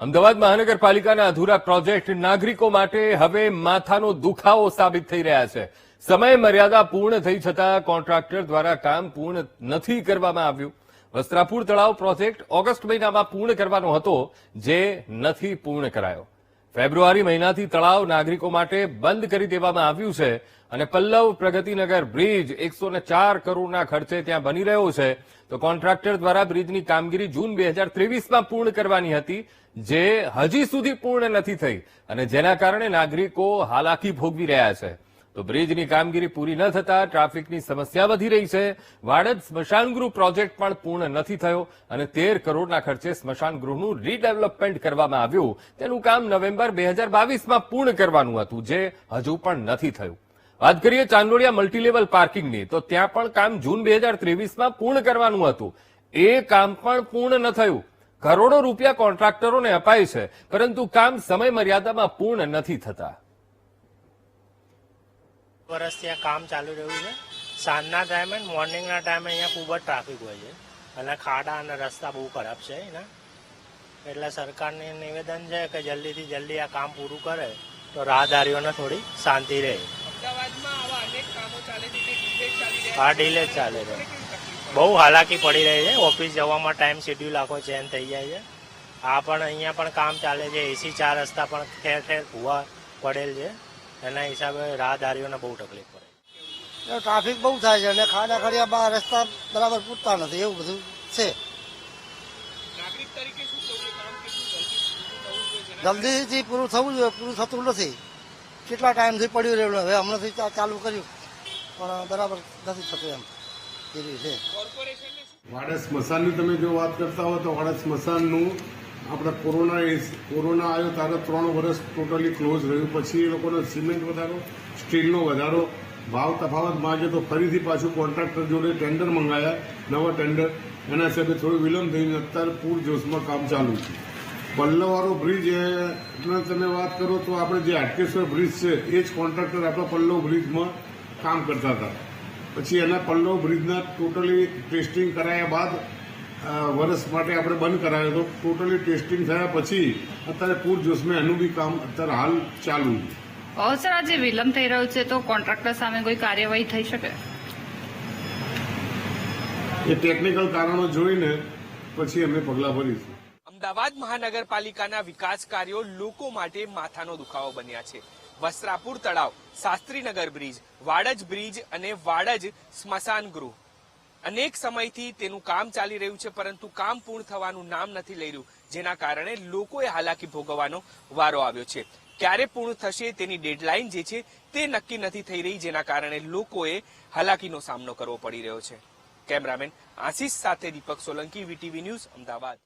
અમદાવાદ મહાનગરપાલિકાના અધૂરા પ્રોજેક્ટ નાગરિકો માટે હવે માથાનો દુખાવો સાબિત થઈ રહ્યા છે. સમય મર્યાદા પૂર્ણ થઈ છતાં કોન્ટ્રાક્ટર દ્વારા કામ પૂર્ણ નથી કરવામાં આવ્યું. વસ્ત્રાપુર તળાવ પ્રોજેક્ટ ઓગસ્ટ મહિનામાં પૂર્ણ કરવાનો હતો, જે નથી પૂર્ણ કરાયો. ફેબ્રુઆરી મહિનાથી તળાવ નાગરિકો માટે બંધ કરી દેવામાં આવ્યું છે. અને પલ્લવ પ્રગતિનગર બ્રિજ એકસો ને ચાર કરોડના ખર્ચે ત્યાં બની રહ્યો છે. તો કોન્ટ્રાક્ટર દ્વારા બ્રિજની કામગીરી જૂન બે હજાર ત્રેવીસમાં પૂર્ણ કરવાની હતી, જે હજી સુધી પૂર્ણ નથી થઈ અને જેના કારણે નાગરિકો હાલાકી ભોગવી રહ્યા છે. તો બ્રિજની કામગીરી પૂરી ન થતા ટ્રાફિકની સમસ્યા વધી રહી છે. વાડજ સ્મશાનગૃહ પ્રોજેક્ટ પણ પૂર્ણ નથી થયો અને તેર કરોડના ખર્ચે સ્મશાનગૃહનું રીડેવલપમેન્ટ કરવામાં આવ્યું. તેનું કામ નવેમ્બર બે હજાર બાવીસમાં પૂર્ણ કરવાનું હતું, જે હજુ પણ નથી થયું. વાત કરીએ ચાંદોડિયા મલ્ટીલેવલ પાર્કિંગની, તો ત્યાં પણ કામ જૂન બે હજાર ત્રેવીસમાં પૂર્ણ કરવાનું હતું. એ કામ પણ પૂર્ણ ન થયું. કરોડો રૂપિયા કોન્ટ્રાક્ટરોને અપાય છે, પરંતુ કામ સમય મર્યાદામાં પૂર્ણ નથી થતા. વર્ષથી આ કામ ચાલુ રહ્યું છે. સાંજના ટાઈમે મોર્નિંગના ટાઈમે અહીંયા ખૂબ જ ટ્રાફિક હોય છે. અને ખાડા અને રસ્તા બહુ ખરાબ છે એના. એટલે સરકારને નિવેદન છે કે જલ્દીથી જલ્દી આ કામ પૂરું કરે, તો રાહદારીઓને થોડી શાંતિ રહે. રહ્યા આ ડીલે જ ચાલે છે બહુ હાલાકી પડી રહી છે. ઓફિસ જવામાં ટાઈમ શેડ્યુલ આખો ચેન્જ થઈ જાય છે. આ પણ અહીંયા પણ કામ ચાલે છે. એસી ચાર રસ્તા પણ ઠેર ઠેર ભૂવા પડેલ છે. એના હિસાબે રાહદારીઓને બહુ તકલીફ પડે ટ્રાફિક બહુ થાય છે અને ખાડા ખડિયા બહાર રસ્તા બરાબર પૂરતા નથી. એવું બધું છે. જલ્દીથી પૂરું થવું જોઈએ. પૂરું થતું નથી. કેટલા ટાઈમથી પડ્યું રહેલું? હવે હમણાંથી ચાલુ કર્યું. પણ બરાબર નથી થતું એમ. એવી છે. શું સ્મશાનની તમે જો વાત કરતા હો તો વાડસ સ્મશાનનું આપણે કોરોના કોરોના આવ્યો ત્યારે ત્રણ વર્ષ ટોટલી ક્લોઝ રહ્યું. પછી એ લોકોનો સિમેન્ટ વધારો, સ્ટીલનો વધારો, ભાવ તફાવત માંગે તો ફરીથી પાછું કોન્ટ્રાક્ટર જોડે ટેન્ડર મંગાયા, નવા ટેન્ડર એના હિસાબે થોડું વિલંબ થઈને અત્યારે પૂરજોશમાં કામ ચાલુ છે. પલ્લવવાળો બ્રિજ તમે વાત કરો તો આપણે જે હાટકેશ્વર બ્રિજ છે, એ જ કોન્ટ્રાક્ટર આપણા પલ્લવ બ્રિજમાં કામ કરતા હતા. પછી એના પલ્લવ બ્રિજના ટોટલી ટેસ્ટિંગ કરાયા બાદ વર્ષ માટે આપણે બંધ કરાયો તો ટોટલી ટેસ્ટિંગ થયા પછી અત્યારે પૂરજોશમાં એનું બી કામ અત્યારે હાલ ચાલુ છે. સર આજે વિલંબ થઈ રહ્યો છે તો કોન્ટ્રાક્ટર સામે કોઈ કાર્યવાહી થઈ શકે? એ ટેકનિકલ કારણો જોઈને પછી અમે પગલાં ભરીશું. અમદાવાદ મહાનગરપાલિકાના વિકાસ કાર્યો લોકો માટે માથાનો દુખાવો બન્યા છે. વસ્ત્રાપુર તળાવ, શાસ્ત્રીનગર બ્રિજ, વાડજ બ્રિજ અને વાડજ સ્મશાન ગૃહ. અનેક સમયથી તેનું કામ ચાલી રહ્યું છે, પરંતુ કામ પૂર્ણ થવાનું નામ નથી લઈ રહ્યું, જેના કારણે લોકોએ હાલાકી ભોગવવાનો વારો આવ્યો છે. ક્યારે પૂર્ણ થશે તેની ડેડલાઇન જે છે, તે નક્કી નથી થઈ રહી, જેના કારણે લોકોએ હાલાકીનો સામનો કરવો પડી રહ્યો છે. કેમેરામેન આશીષ સાથે દીપક સોલંકી, વીટીવી ન્યૂઝ, અમદાવાદ.